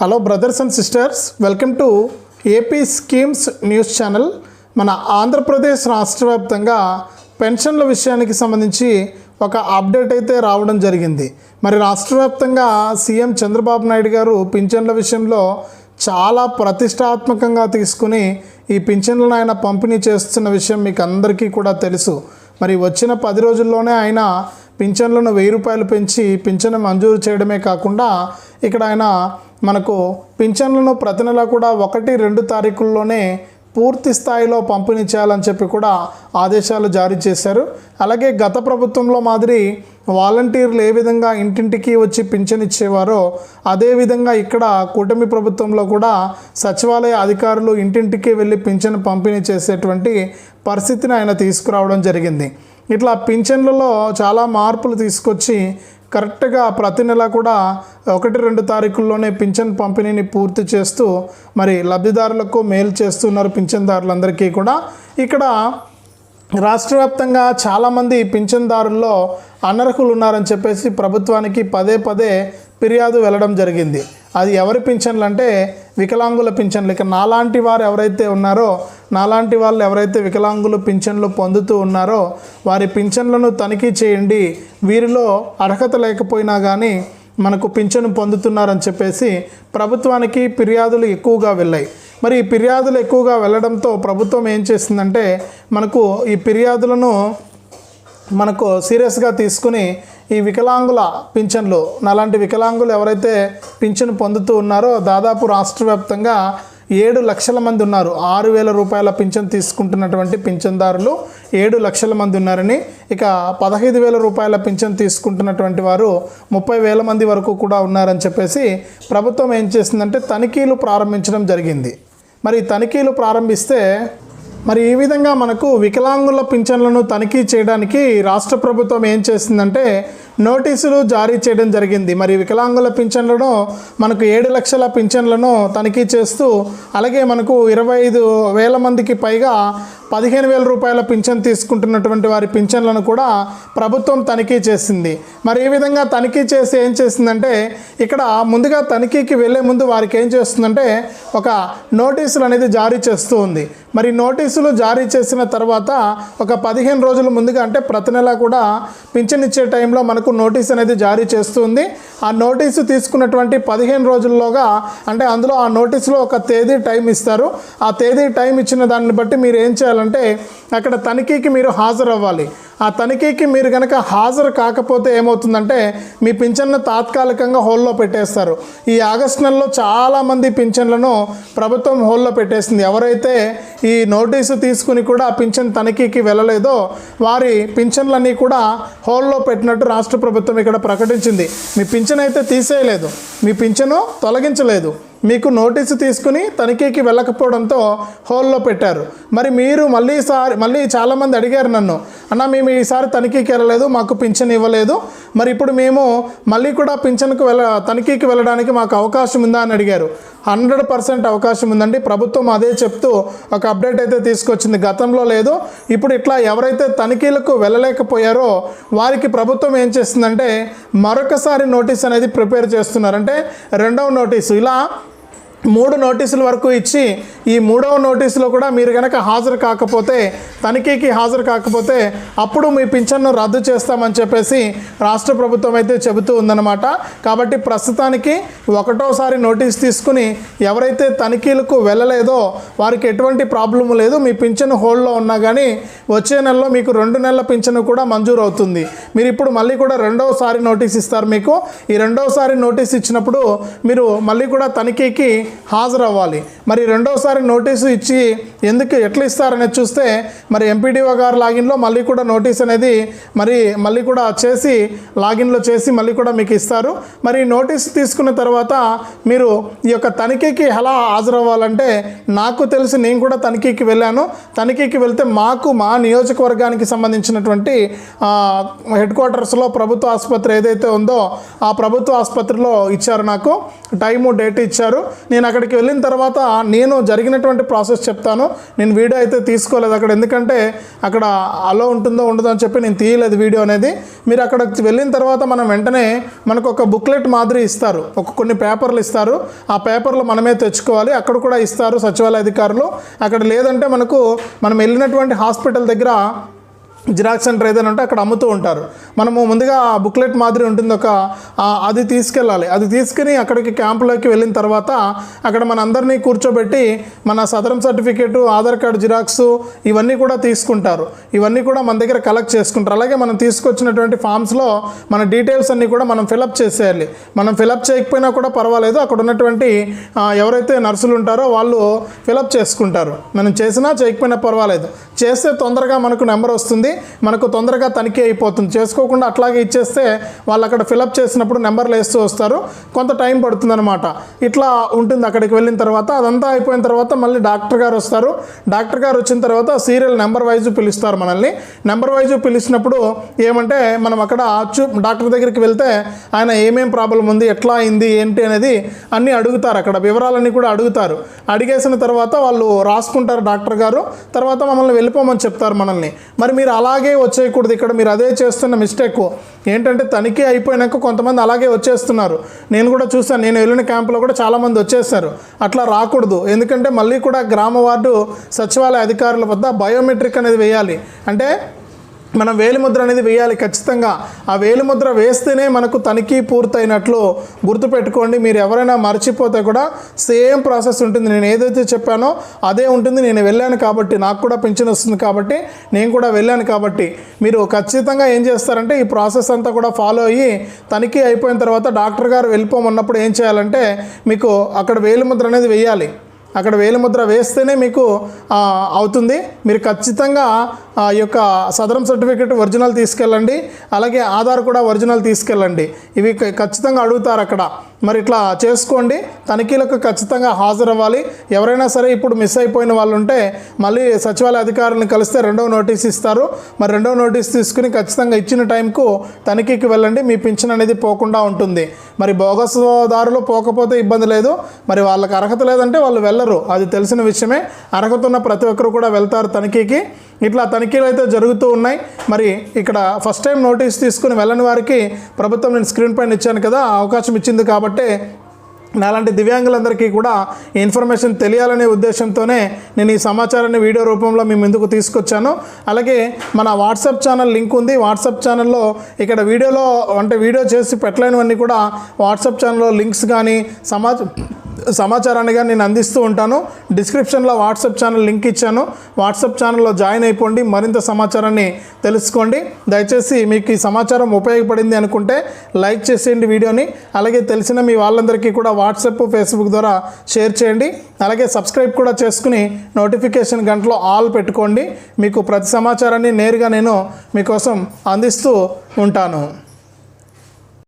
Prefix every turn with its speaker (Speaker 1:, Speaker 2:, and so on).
Speaker 1: Hello brothers and sisters welcome to AP schemes news channel మన ఆంధ్రప్రదేశ్ రాష్ట్ర వ్యాప్తంగా పెన్షన్ల విషయానికి సంబంధించి ఒక అప్డేట్ అయితే రావడం జరిగింది. మరి రాష్ట్ర వ్యాప్తంగా సీఎం చంద్రబాబు నాయుడు గారు పింఛన్ల విషయంలో చాలా ప్రతిష్టాత్మకంగా తీసుకుని ఈ పింఛన్లను ఆయన పంపిణీ చేస్తున్న విషయం మీకు అందరికీ కూడా తెలుసు. మరి వచ్చిన పది రోజుల్లోనే ఆయన పింఛన్లను వెయ్యి రూపాయలు పెంచి పింఛను మంజూరు చేయడమే కాకుండా ఇక్కడ ఆయన మనకు పింఛన్లను ప్రతి నెల కూడా ఒకటి రెండు తారీఖుల్లోనే పూర్తి స్థాయిలో పంపిణీ చేయాలని చెప్పి కూడా ఆదేశాలు జారీ చేశారు. అలాగే గత ప్రభుత్వంలో మాదిరి వాలంటీర్లు ఏ విధంగా ఇంటింటికి వచ్చి పింఛన్ ఇచ్చేవారో అదేవిధంగా ఇక్కడ కూటమి ప్రభుత్వంలో కూడా సచివాలయ అధికారులు ఇంటింటికి వెళ్ళి పింఛన్ పంపిణీ చేసేటువంటి పరిస్థితిని ఆయన తీసుకురావడం జరిగింది. ఇట్లా పింఛన్లలో చాలా మార్పులు తీసుకొచ్చి కరెక్ట్గా ప్రతి నెల కూడా ఒకటి రెండు తారీఖుల్లోనే పింఛన్ పంపిణీని పూర్తి చేస్తూ మరి లబ్ధిదారులకు మేలు చేస్తున్నారు పింఛన్దారులందరికీ కూడా. ఇక్కడ రాష్ట్ర వ్యాప్తంగా చాలామంది పింఛన్దారుల్లో అనర్హులు ఉన్నారని చెప్పేసి ప్రభుత్వానికి పదే పదే ఫిర్యాదు వెళ్ళడం జరిగింది. అది ఎవరి పింఛన్లు అంటే వికలాంగుల పింఛన్లు. ఇక నాలాంటి వారు ఎవరైతే ఉన్నారో నాలాంటి వాళ్ళు ఎవరైతే వికలాంగులు పింఛన్లు పొందుతూ ఉన్నారో వారి పింఛన్లను తనిఖీ చేయండి. వీరిలో అర్హత లేకపోయినా కానీ మనకు పింఛను పొందుతున్నారని చెప్పేసి ప్రభుత్వానికి ఫిర్యాదులు ఎక్కువగా వెళ్ళాయి. మరి ఈ ఫిర్యాదులు ఎక్కువగా వెళ్ళడంతో ప్రభుత్వం ఏం చేసిందంటే మనకు ఈ ఫిర్యాదులను మనకు సీరియస్గా తీసుకుని ఈ వికలాంగుల పింఛన్లు అలాంటి వికలాంగులు ఎవరైతే పింఛను పొందుతూ ఉన్నారో దాదాపు రాష్ట్ర వ్యాప్తంగా ఏడు లక్షల మంది ఉన్నారు. ఆరు వేల రూపాయల పింఛన్ తీసుకుంటున్నటువంటి పింఛన్దారులు ఏడు లక్షల మంది ఉన్నారని ఇక పదహైదు వేల రూపాయల పింఛన్ తీసుకుంటున్నటువంటి వారు ముప్పై వేల మంది వరకు కూడా ఉన్నారని చెప్పేసి ప్రభుత్వం ఏం చేసిందంటే తనిఖీలు ప్రారంభించడం జరిగింది. మరి తనిఖీలు ప్రారంభిస్తే మరి ఈ విధంగా మనకు వికలాంగుల పింఛన్లను తనిఖీ చేయడానికి రాష్ట్ర ప్రభుత్వం ఏం చేసిందంటే నోటీసులు జారీ చేయడం జరిగింది. మరి వికలాంగుల పింఛన్లను మనకు ఏడు లక్షల పింఛన్లను తనిఖీ చేస్తూ అలాగే మనకు ఇరవై ఐదు వేల మందికి పైగా పదిహేను వేల రూపాయల పింఛన్ తీసుకుంటున్నటువంటి వారి పింఛన్లను కూడా ప్రభుత్వం తనిఖీ చేసింది. మరి ఈ విధంగా తనిఖీ చేసి ఏం చేసిందంటే ఇక్కడ ముందుగా తనిఖీకి వెళ్ళే ముందు వారికి ఏం చేస్తుందంటే ఒక నోటీసులు అనేది జారీ చేస్తూ ఉంది. మరి నోటీసులు జారీ చేసిన తర్వాత ఒక పదిహేను రోజుల ముందుగా అంటే ప్రతి నెల కూడా పింఛన్ ఇచ్చే టైంలో మనకు నోటీస్ అనేది జారీ చేస్తుంది. ఆ నోటీసు తీసుకున్నటువంటి పదిహేను రోజుల్లోగా అంటే అందులో ఆ నోటీసులో ఒక తేదీ టైం ఇస్తారు. ఆ తేదీ టైం ఇచ్చిన దాన్ని బట్టి మీరు ఏం చేయాలంటే అక్కడ తనిఖీకి మీరు హాజరవ్వాలి. ఆ తనిఖీకి మీరు కనుక హాజరు కాకపోతే ఏమవుతుందంటే మీ పింఛన్ను తాత్కాలికంగా హోల్లో పెట్టేస్తారు. ఈ ఆగస్టు నెలలో చాలామంది పింఛన్లను ప్రభుత్వం హోల్లో పెట్టేసింది. ఎవరైతే ఈ నోటీసు తీసుకుని కూడా పింఛన్ తనిఖీకి వెళ్ళలేదో వారి పింఛన్లన్నీ కూడా హోల్లో పెట్టినట్టు రాష్ట్ర ప్రభుత్వం ఇక్కడ ప్రకటించింది. మీ పింఛన్ అయితే తీసేయలేదు. మీ పింఛను తొలగించలేదు. మీకు నోటీసు తీసుకుని తనిఖీకి వెళ్ళకపోవడంతో హోల్లో పెట్టారు. మరి మీరు మళ్ళీ సారి మళ్ళీ చాలామంది అడిగారు నన్ను అన్న మేము ఈసారి తనిఖీకి వెళ్ళలేదు మాకు పింఛన్ ఇవ్వలేదు. మరి ఇప్పుడు మేము మళ్ళీ కూడా పింఛన్కు వెళ్ళ తనిఖీకి వెళ్ళడానికి మాకు అవకాశం ఉందా? అని అడిగారు. హండ్రెడ్ పర్సెంట్ అవకాశం ఉందండి. ప్రభుత్వం అదే చెప్తూ ఒక అప్డేట్ అయితే తీసుకొచ్చింది. గతంలో లేదు. ఇప్పుడు ఇట్లా ఎవరైతే తనిఖీలకు వెళ్ళలేకపోయారో వారికి ప్రభుత్వం ఏం చేస్తుందంటే మరొకసారి నోటీస్ అనేది ప్రిపేర్ చేస్తున్నారంటే రెండవ నోటీసు. ఇలా మూడు నోటీసుల వరకు ఇచ్చి ఈ మూడవ నోటీసులో కూడా మీరు కనుక హాజరు కాకపోతే తనిఖీకి హాజరు కాకపోతే అప్పుడు మీ పింఛన్ను రద్దు చేస్తామని చెప్పేసి రాష్ట్ర ప్రభుత్వం అయితే చెబుతూ ఉందన్నమాట. కాబట్టి ప్రస్తుతానికి ఒకటోసారి నోటీస్ తీసుకుని ఎవరైతే తనిఖీలకు వెళ్ళలేదో వారికి ఎటువంటి ప్రాబ్లం లేదు మీ పింఛను హోల్డ్లో ఉన్నా కానీ వచ్చే నెలలో మీకు రెండు నెలల పింఛను కూడా మంజూరు అవుతుంది మీరు ఇప్పుడు మళ్ళీ కూడా రెండవసారి నోటీస్ ఇస్తారు మీకు. ఈ రెండవసారి నోటీస్ ఇచ్చినప్పుడు మీరు మళ్ళీ కూడా తనిఖీకి హాజరవ్వాలి. మరి రెండోసారి నోటీసు ఇచ్చి ఎందుకు ఎట్లా ఇస్తారనేది చూస్తే మరి ఎంపీడీఓ గారు లాగిన్లో మళ్ళీ కూడా నోటీస్ అనేది మరి మళ్ళీ కూడా చేసి లాగిన్లో చేసి మళ్ళీ కూడా మీకు ఇస్తారు. మరి నోటీస్ తీసుకున్న తర్వాత మీరు ఈ యొక్క తనిఖీకి ఎలా హాజరవ్వాలంటే నాకు తెలిసి నేను కూడా తనిఖీకి వెళ్ళాను. తనిఖీకి వెళ్తే మాకు మా నియోజకవర్గానికి సంబంధించినటువంటి హెడ్ క్వార్టర్స్లో ప్రభుత్వ ఆసుపత్రి ఏదైతే ఉందో ఆ ప్రభుత్వ ఆసుపత్రిలో ఇచ్చారు నాకు. టైము డేట్ ఇచ్చారు. నేను నేను అక్కడికి వెళ్ళిన తర్వాత నేను జరిగినటువంటి ప్రాసెస్ చెప్తాను. నేను వీడియో అయితే తీసుకోలేదు అక్కడ. ఎందుకంటే అక్కడ అలో ఉంటుందో ఉండదో అని చెప్పి నేను తీయలేదు వీడియో అనేది. మీరు అక్కడ వెళ్ళిన తర్వాత మనం వెంటనే మనకు ఒక బుక్లెట్ మాదిరి ఇస్తారు. ఒక కొన్ని పేపర్లు ఇస్తారు. ఆ పేపర్లు మనమే తెచ్చుకోవాలి. అక్కడ కూడా ఇస్తారు సచివాలయ అధికారులు. అక్కడ లేదంటే మనకు మనం వెళ్ళినటువంటి హాస్పిటల్ దగ్గర జిరాక్స్ సెంటర్ ఏదైనా ఉంటే అక్కడ అమ్ముతూ ఉంటారు. మనము ముందుగా ఆ బుక్లెట్ మాదిరి ఉంటుంది ఒక అది తీసుకెళ్ళాలి. అది తీసుకుని అక్కడికి క్యాంపులోకి వెళ్ళిన తర్వాత అక్కడ మన అందరినీ కూర్చోబెట్టి మన Sadarem certificate Aadhaar card xerox ఇవన్నీ కూడా తీసుకుంటారు. ఇవన్నీ కూడా మన దగ్గర కలెక్ట్ చేసుకుంటారు. అలాగే మనం తీసుకొచ్చినటువంటి ఫామ్స్లో మన డీటెయిల్స్ అన్నీ కూడా మనం ఫిలప్ చేసేయాలి. మనం ఫిలప్ చేయకపోయినా కూడా పర్వాలేదు. అక్కడ ఉన్నటువంటి ఎవరైతే నర్సులు ఉంటారో వాళ్ళు ఫిలప్ చేసుకుంటారు. మనం చేసినా చేయకపోయినా పర్వాలేదు. చేస్తే తొందరగా మనకు నెంబర్ వస్తుంది. మనకు తొందరగా తనిఖీ అయిపోతుంది. చేసుకోకుండా అట్లాగే ఇచ్చేస్తే వాళ్ళు అక్కడ ఫిలప్ చేసినప్పుడు నెంబర్లు వేస్తూ వస్తారు. కొంత టైం పడుతుందన్నమాట. ఇట్లా ఉంటుంది అక్కడికి వెళ్ళిన తర్వాత. అదంతా అయిపోయిన తర్వాత మళ్ళీ డాక్టర్ గారు వస్తారు. డాక్టర్ గారు వచ్చిన తర్వాత సీరియల్ నెంబర్ వైజ్ పిలుస్తారు మనల్ని. నెంబర్ వైజ్ పిలిచినప్పుడు ఏమంటే మనం అక్కడ డాక్టర్ దగ్గరికి వెళ్తే ఆయన ఏమేం ప్రాబ్లం ఉంది ఎట్లా అయింది ఏంటి అనేది అన్నీ అడుగుతారు అక్కడ. వివరాలన్నీ కూడా అడుగుతారు. అడిగేసిన తర్వాత వాళ్ళు రాసుకుంటారు డాక్టర్ గారు. తర్వాత మమ్మల్ని వెళ్ళిపోమని చెప్తారు మనల్ని. మరి మీరు అలాగే వచ్చేయకూడదు. ఇక్కడ మీరు అదే చేస్తున్న మిస్టేక్. ఏంటంటే తనిఖీ అయిపోయినాక కొంతమంది అలాగే వచ్చేస్తున్నారు. నేను కూడా చూసాను నేను వెళ్ళిన క్యాంపులో కూడా చాలామంది వచ్చేస్తారు అట్లా రాకూడదు. ఎందుకంటే మళ్ళీ కూడా గ్రామ వార్డు సచివాలయ అధికారుల వద్ద బయోమెట్రిక్ అనేది వేయాలి. అంటే మనం వేలిముద్ర అనేది వేయాలి ఖచ్చితంగా. ఆ వేలిముద్ర వేస్తేనే మనకు తనిఖీ పూర్తయినట్లు గుర్తుపెట్టుకోండి. మీరు ఎవరైనా మర్చిపోతే కూడా సేమ్ ప్రాసెస్ ఉంటుంది. నేను ఏదైతే చెప్పానో అదే ఉంటుంది. నేను వెళ్ళాను కాబట్టి నాకు కూడా పింఛన్ వస్తుంది కాబట్టి నేను కూడా వెళ్ళాను కాబట్టి మీరు ఖచ్చితంగా ఏం చేస్తారంటే ఈ ప్రాసెస్ అంతా కూడా ఫాలో అయ్యి తనిఖీ అయిపోయిన తర్వాత డాక్టర్ గారు వెళ్ళిపోమన్నప్పుడు ఏం చేయాలంటే మీకు అక్కడ వేలిముద్ర అనేది వేయాలి. అక్కడ వేలిముద్ర వేస్తేనే మీకు అవుతుంది. మీరు ఖచ్చితంగా ఆ యొక్క సదరం సర్టిఫికేట్ ఒరిజినల్ తీసుకెళ్ళండి. అలాగే ఆధార్ కూడా ఒరిజినల్ తీసుకెళ్ళండి. ఇవి ఖచ్చితంగా అడుగుతారు అక్కడ. మరి ఇట్లా చేసుకోండి. తనిఖీలకు ఖచ్చితంగా హాజరవ్వాలి. ఎవరైనా సరే ఇప్పుడు మిస్ అయిపోయిన వాళ్ళు ఉంటే మళ్ళీ సచివాలయ అధికారులను కలిస్తే రెండవ నోటీస్ ఇస్తారు. మరి రెండవ నోటీస్ తీసుకుని ఖచ్చితంగా ఇచ్చిన టైంకు తనిఖీకి వెళ్ళండి. మీ పింఛన్ అనేది పోకుండా ఉంటుంది. మరి బోగస్దారులు పోకపోతే ఇబ్బంది లేదు. మరి వాళ్ళకి అర్హత లేదంటే వాళ్ళు వెళ్ళరు. అది తెలిసిన విషయమే. అర్హత ఉన్న ప్రతి ఒక్కరు కూడా వెళ్తారు తనిఖీకి. ఇట్లా తనిఖీలు అయితే జరుగుతూ ఉన్నాయి. మరి ఇక్కడ ఫస్ట్ టైం నోటీస్ తీసుకుని వెళ్ళని వారికి ప్రభుత్వం నేను స్క్రీన్ పైన ఇచ్చాను కదా అవకాశం ఇచ్చింది కాబట్టి నాలాంటి దివ్యాంగులందరికీ కూడా ఇన్ఫర్మేషన్ తెలియాలనే ఉద్దేశంతోనే నేను ఈ సమాచారాన్ని వీడియో రూపంలో మీ ముందుకు తీసుకొచ్చాను. అలాగే మన వాట్సాప్ ఛానల్ లింక్ ఉంది. వాట్సాప్ ఛానల్లో ఇక్కడ వీడియోలో అంటే వీడియో చేసి పెట్టలేనివన్నీ కూడా వాట్సాప్ ఛానల్లో లింక్స్ కానీ సమాచారం సమాచారాన్ని కానీ నేను అందిస్తూ ఉంటాను. డిస్క్రిప్షన్లో వాట్సాప్ ఛానల్ లింక్ ఇచ్చాను. వాట్సాప్ ఛానల్లో జాయిన్ అయిపోండి. మరింత సమాచారాన్ని తెలుసుకోండి. దయచేసి మీకు ఈ సమాచారం ఉపయోగపడింది అనుకుంటే లైక్ చేసేయండి వీడియోని. అలాగే తెలిసిన మీ వాళ్ళందరికీ కూడా వాట్సాప్ ఫేస్బుక్ ద్వారా షేర్ చేయండి. అలాగే సబ్స్క్రైబ్ కూడా చేసుకుని నోటిఫికేషన్ గంటలో ఆల్ పెట్టుకోండి. మీకు ప్రతి సమాచారాన్ని నేరుగా నేను మీకోసం అందిస్తూ ఉంటాను.